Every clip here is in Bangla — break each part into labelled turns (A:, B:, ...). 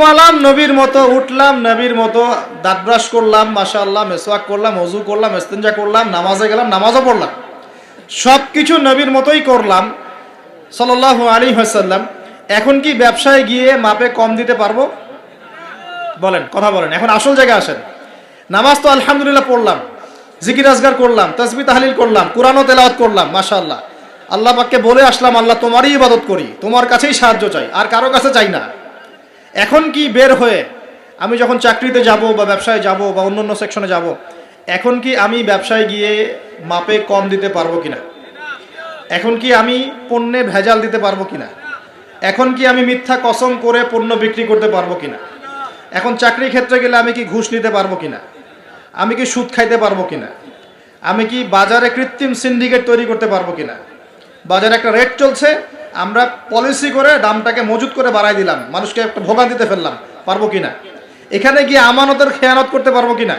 A: ঘুমালাম, নবীর মতো উঠলাম, নবীর মতো দাঁত ব্রাশ করলাম, মাশাআল্লাহ, মেসওয়াক করলাম, অজু করলাম, ইস্তেঞ্জা করলাম, নামাজে গেলাম, নামাজও পড়লাম। সব কিছু নবীর মতোই করলাম সাল্লাহ আলী হাসাল্লাম এখন কি ব্যবসায় গিয়ে মাপে কম দিতে পারব? বলেন, কথা বলেন, এখন আসল জায়গায় আসেন। নামাজ তো আলহামদুলিল্লাহ পড়লাম, জিকির আজগার করলাম তসবি তাহলিল করলাম, কোরআনও তেলাওয়াত করলাম, মাশাআল্লাহ। আল্লাহ পাককে বলে আসলাম, আল্লাহ তোমারই ইবাদত করি, তোমার কাছেই সাহায্য চাই, আর কারও কাছে চাই না। এখন কি বের হয়ে আমি যখন চাকরিতে যাব বা ব্যবসায় যাব বা অন্য অন্য সেকশনে যাব, এখন কি আমি ব্যবসায় গিয়ে মাপে কম দিতে পারব কিনা? এখন কি আমি পণ্যে ভেজাল দিতে পারব কিনা? এখন কি আমি মিথ্যা কসম করে পণ্য বিক্রি করতে পারব কিনা? এখন চাকরি ক্ষেত্রে গেলে আমি কি ঘুষ নিতে পারব কিনা? আমি কি সুদ খাইতে পারব কিনা? আমি কি বাজারে কৃত্রিম সিন্ডিকেট তৈরি করতে পারব কিনা? বাজারে একটা রেট চলছে আমরা পলিসি করে দামটাকে মজুত করে বাড়াই দিলাম। মানুষকে একটা ভোগান্তিতে ফেললাম। পারব কিনা? এখানে গিয়ে আমানতের খেয়ানত করতে পারব কিনা?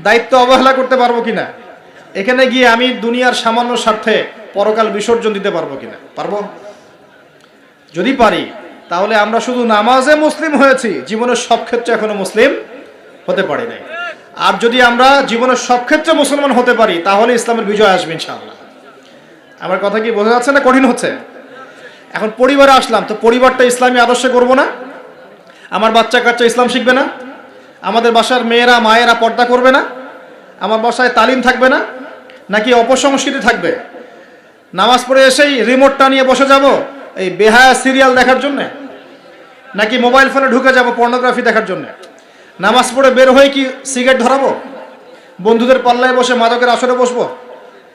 A: দায়িত্ব অবহেলা করতে পারব কিনা? এখানে গিয়ে আমি দুনিয়ার সামান্য স্বার্থে পরকাল বিসর্জন দিতে পারব কিনা? পারব? যদি পারি, তাহলে আমরা শুধু নামাজে মুসলিম হয়েছি, জীবনের সব ক্ষেত্রে এখনও মুসলিম হতে পারি নাই। আর যদি আমরা জীবনের সব ক্ষেত্রে মুসলমান হতে পারি, তাহলে ইসলামের বিজয় আসবে ইনশাআল্লাহ। আমার কথা কি বোঝা যাচ্ছে না কঠিন হচ্ছে? এখন পরিবারে আসলাম, তো পরিবারটা ইসলামী আদর্শে করব না? আমার বাচ্চা কাচ্চা ইসলাম শিখবে না? আমাদের বাসার মেয়েরা, মায়েরা পর্দা করবে না? আমার বাসায় তালিম থাকবে না? নাকি অপসংস্কৃতি থাকবে? নামাজ পড়ে এসেই রিমোটটা নিয়ে বসে যাব এই বেহায়া সিরিয়াল দেখার জন্যে? নাকি মোবাইল ফোনে ঢুকে যাব পর্নোগ্রাফি দেখার জন্য? নামাজ পড়ে বের হয়ে কি সিগারেট ধরাবো? বন্ধুদের পাল্লায় বসে মাদকের আসরে বসবো?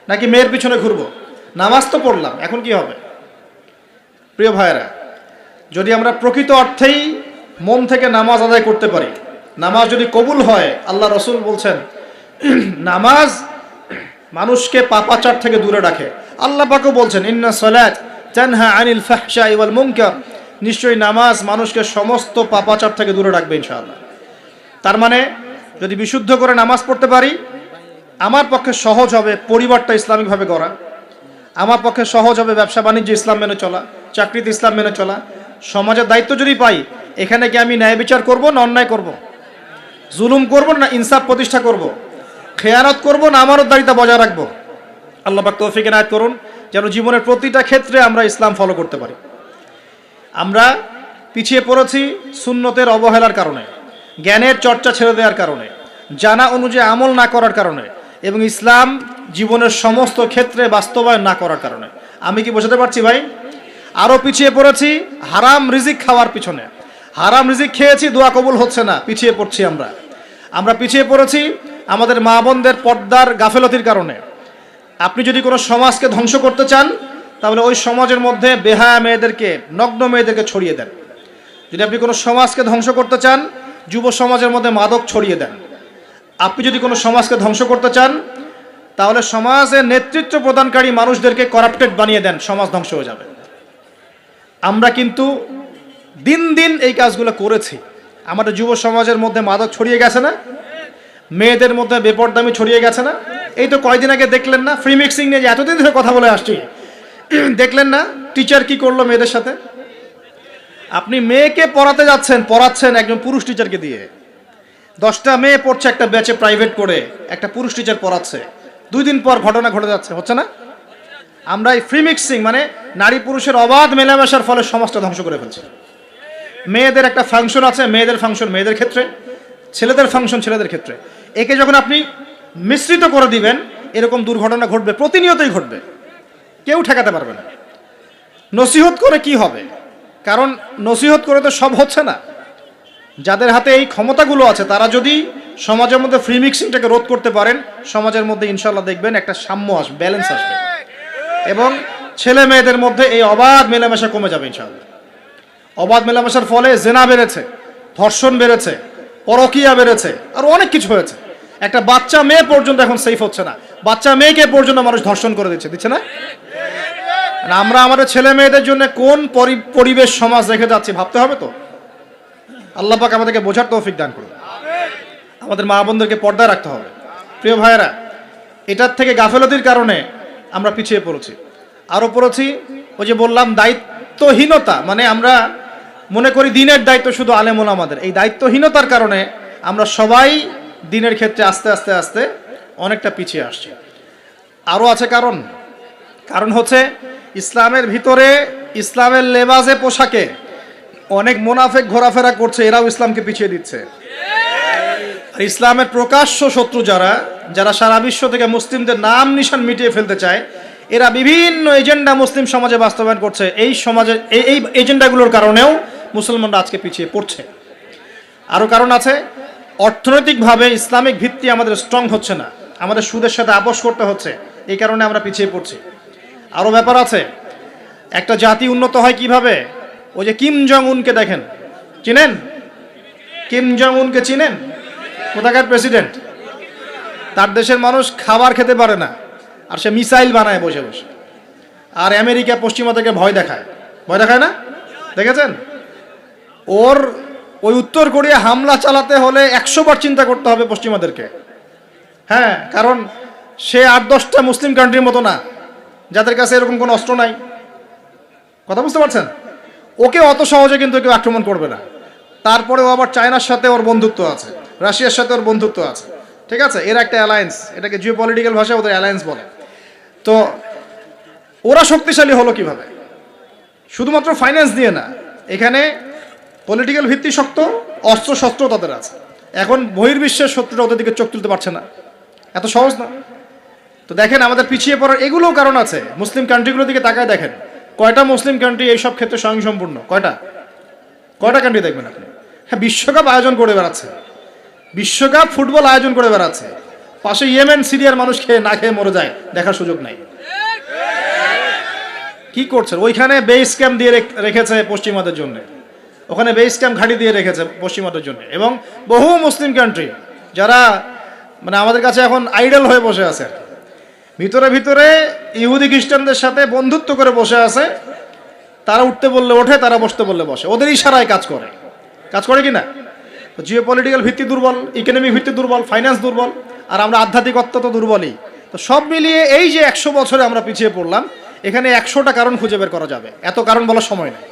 A: নাকি মেয়ের পিছনে ঘুরবো? নামাজ তো পড়লাম, এখন কি হবে? প্রিয় ভাইয়েরা, যদি আমরা প্রকৃত অর্থেই মন থেকে নামাজ আদায় করতে পারি, নামাজ যদি কবুল হয়, আল্লাহ রসুল বলছেন, নামাজ মানুষকে পাপাচার থেকে দূরে রাখে। আল্লাহ পাকও বলছেন, ইন্না সলাত তানহা আনিল ফাহশা ওয়াল মুনকার। নিশ্চয়ই নামাজ মানুষকে সমস্ত পাপাচার থেকে দূরে রাখবে ইনশাআল্লাহ। তার মানে যদি বিশুদ্ধ করে নামাজ পড়তে পারি, আমার পক্ষে সহজ হবে পরিবারটা ইসলামিকভাবে গড়া। আমার পক্ষে সহজ হবে ব্যবসা বাণিজ্য ইসলাম মেনে চলা। চাকরিতে ইসলাম মেনে চলা। সমাজের দায়িত্ব যদি পাই, এখানে কি আমি ন্যায় বিচার করব না অন্যায় করব? জুলুম করব না ইনসাফ প্রতিষ্ঠা করব? খেয়ানত করব না আমারও দায়িত্ব বজায় রাখব? আল্লাহ পাক তৌফিক এনায়ত করুন, যেন জীবনের প্রতিটা ক্ষেত্রে আমরা ইসলাম ফলো করতে পারি। আমরা পিছিয়ে পড়েছি সুন্নতের অবহেলার কারণে, জ্ঞানের চর্চা ছেড়ে দেওয়ার কারণে, জানা অনুযায়ী আমল না করার কারণে এবং ইসলাম জীবনের সমস্ত ক্ষেত্রে বাস্তবায়ন না করার কারণে। আমি কি বোঝাতে পারছি ভাই? আরও পিছিয়ে পড়েছি, হারাম রিজিক খাওয়ার পিছনে। হারাম রিজিক খেয়েছি, দোয়া কবুল হচ্ছে না, পিছিয়ে পড়ছি আমরা। আমরা পিছিয়ে পড়েছি আমাদের মা বোনদের পর্দার গাফেলতির কারণে। আপনি যদি কোনো সমাজকে ধ্বংস করতে চান, তাহলে ওই সমাজের মধ্যে বেহায়া মেয়েদেরকে, নগ্ন মেয়েদেরকে ছড়িয়ে দেন। যদি আপনি কোনো সমাজকে ধ্বংস করতে চান, যুব সমাজের মধ্যে মাদক ছড়িয়ে দেন। আপনি যদি কোনো সমাজকে ধ্বংস করতে চান, তাহলে সমাজের নেতৃত্ব প্রদানকারী মানুষদেরকে করাপ্টেড বানিয়ে দেন, সমাজ ধ্বংস হয়ে যাবে। আমরা কিন্তু দিন দিন এই কাজগুলো করেছি। আমাদের যুব সমাজের মধ্যে মাদক ছড়িয়ে গেছে না? মেয়েদের মধ্যে বেপরদামি ছড়িয়ে গেছে না? এই তো কয়দিন আগে দেখলেন না ফ্রি মিক্সিং নিয়ে যে এতদিন ধরে কথা বলে আসছি। দেখলেন না টিচার কি করল মেয়েদের সাথে? আপনি মেয়েকে পড়াতে যাচ্ছেন, পড়াচ্ছেন একজন পুরুষ টিচারকে দিয়ে। দশটা মেয়ে পড়ছে একটা ব্যাচে প্রাইভেট করে, একটা পুরুষ টিচার পড়াচ্ছে। দুই দিন পর ঘটনা ঘটে যাচ্ছে, হচ্ছে না? আমরা এই ফ্রি মিক্সিং মানে নারী পুরুষের অবাধ মেলামেশার ফলে সমাজটা ধ্বংস করে ফেলছে। মেয়েদের একটা ফাংশন আছে, মেয়েদের ফাংশন মেয়েদের ক্ষেত্রে, ছেলেদের ফাংশন ছেলেদের ক্ষেত্রে। একে যখন আপনি মিশ্রিত করে দিবেন, এরকম দুর্ঘটনা ঘটবে, প্রতিনিয়তই ঘটবে। কেউ ঠেকাতে পারবে না। নসিহত করে কি হবে? কারণ নসিহত করে তো সব হচ্ছে না। যাদের হাতে এই ক্ষমতাগুলো আছে, তারা যদি সমাজের মধ্যে ফ্রি মিক্সিংটাকে রোধ করতে পারেন, সমাজের মধ্যে ইনশাল্লাহ দেখবেন একটা সাম্য আসবে ব্যালেন্স আসবে। এবং ছেলে মেয়েদের মধ্যে এই অবাধ মেলামেশা কমে যাবে ইনশাল্লাহ অবাধ মেলামেশার ফলে জেনা বেড়েছে, ধর্ষণ বেড়েছে, পরকিয়া বেড়েছে, আর অনেক কিছু হয়েছে। একটা বাচ্চা মেয়ে পর্যন্ত এখন সেফ হচ্ছে না। বাচ্চা মেয়েকে পর্যন্ত মানুষ ধর্ষণ করে দিচ্ছে দিচ্ছে না? আমরা আমাদের ছেলে মেয়েদের জন্য কোন পরি- পরিবেশ, সমাজ রেখে যাচ্ছি ভাবতে হবে তো? আল্লাহ পাক আমাদেরকে বোঝার তৌফিক দান করুন। আমাদের মা বোনদেরকে পর্দায় রাখতে হবে। প্রিয় ভাইয়েরা, এটার থেকে গাফেলতির কারণে আমরা পিছিয়ে পড়েছি। আরও পড়েছি, ওই যে বললাম, দায়িত্বহীনতা মানে আমরা মনে করি দিনের দায়িত্ব শুধু আলেমুল আমাদের এই দায়িত্বহীনতার কারণে আমরা সবাই দিনের ক্ষেত্রে আস্তে আস্তে আস্তে অনেকটা পিছিয়ে আসছি। আরও আছে কারণ। কারণ হচ্ছে ইসলামের ভিতরে, ইসলামের লেবাজে পোশাকে অনেক মোনাফেক ঘোরাফেরা করছে, এরাও ইসলামকে পিছিয়ে দিচ্ছে। ইসলামের প্রকাশ্য শত্রু যারা যারা সারা বিশ্ব থেকে মুসলিমদের নাম নিশান মিটিয়ে ফেলতে চায়, এরা বিভিন্ন এজেন্ডা মুসলিম সমাজে বাস্তবায়ন করছে। এই সমাজের এই এজেন্ডাগুলোর কারণেও মুসলমানরা আজকে পিছিয়ে পড়ছে। আরও কারণ আছে, অর্থনৈতিকভাবে ইসলামিক ভিত্তি আমাদের স্ট্রং হচ্ছে না। আমাদের সুদের সাথে আপোষ করতে হচ্ছে। এই কারণে আমরা পিছিয়ে পড়ছি। আরও ব্যাপার আছে, একটা জাতি উন্নত হয় কীভাবে? ওই যে কিম জং উনকে দেখেন। চিনেন? কিম জং উনকে চিনেন? কোথাকার প্রেসিডেন্ট তার দেশের মানুষ খাবার খেতে পারে না, আর সে মিসাইল বানায় বসে বসে। আর আমেরিকা পশ্চিমা থেকে ভয় দেখায়। ভয় দেখায় না? দেখেছেন? ওর ওই উত্তর কোরিয়া হামলা চালাতে হলে একশো বার চিন্তা করতে হবে পশ্চিমাদেরকে। হ্যাঁ কারণ সে আট দশটা মুসলিম কান্ট্রির মতো না, যাদের কাছে এরকম কোনো অস্ত্র নাই। কথা বুঝতে পারছেন? ওকে অত সহজে কিন্তু কেউ আক্রমণ করবে না। তারপরে ও আবার চায়নার সাথে ওর বন্ধুত্ব আছে, রাশিয়ার সাথে ওর বন্ধুত্ব আছে। ঠিক আছে? এর একটা অ্যালায়েন্স এটাকে জিও পলিটিক্যাল ভাষায় ওদের অ্যালায়েন্স বলে। তো ওরা শক্তিশালী হলো কীভাবে? শুধুমাত্র ফাইন্যান্স দিয়ে না, এখানে পলিটিক্যাল ভিত্তি শক্ত, অস্ত্র শস্ত্র তাদের আছে। এখন বহির্বিশ্বের শত্রুরা ওদের দিকে চোখ তুলতে পারছে না। এত সহজ না। তো দেখেন, আমাদের পিছিয়ে পড়ার এগুলোও কারণ আছে। মুসলিম কান্ট্রিগুলোর দিকে তাকায় দেখেন। কয়টা মুসলিম কান্ট্রি এইসব ক্ষেত্রে স্বয়ংসম্পূর্ণ? কয়টা? কয়টা কান্ট্রি দেখবেন আপনি? হ্যাঁ বিশ্বকাপ আয়োজন করে বেড়াচ্ছে। বিশ্বকাপ ফুটবল আয়োজন করে বেড়াচ্ছে। পাশে ইয়েমেন, সিরিয়ার মানুষ খেয়ে না খেয়ে মরে যায়, দেখার সুযোগ নাই। কি করছে ওইখানে বেস ক্যাম্প দিয়ে রেখেছে পশ্চিমাদের জন্য। ওখানে বেস ক্যাম্প ঘাঁটি দিয়ে রেখেছে পশ্চিমাদের জন্য। এবং বহু মুসলিম কান্ট্রি যারা মানে আমাদের কাছে এখন আইডল হয়ে বসে আছে। ভিতরে ভিতরে ইহুদি খ্রিস্টানদের সাথে বন্ধুত্ব করে বসে আছে। তারা উঠতে বললে ওঠে, তারা বসতে বললে বসে। ওদের ইশারায় কাজ করে। কাজ করে কি না? জিও পলিটিক্যাল ভিত্তি দুর্বল ইকোনমিক ভিত্তি দুর্বল ফাইন্যান্স দুর্বল, আর আমরা আধ্যাত্মিকত্ব তো দুর্বলই। তো সব মিলিয়ে এই যে একশো বছরে আমরা পিছিয়ে পড়লাম, এখানে একশোটা কারণ খুঁজে বের করা যাবে। এত কারণ বলার সময় নেই।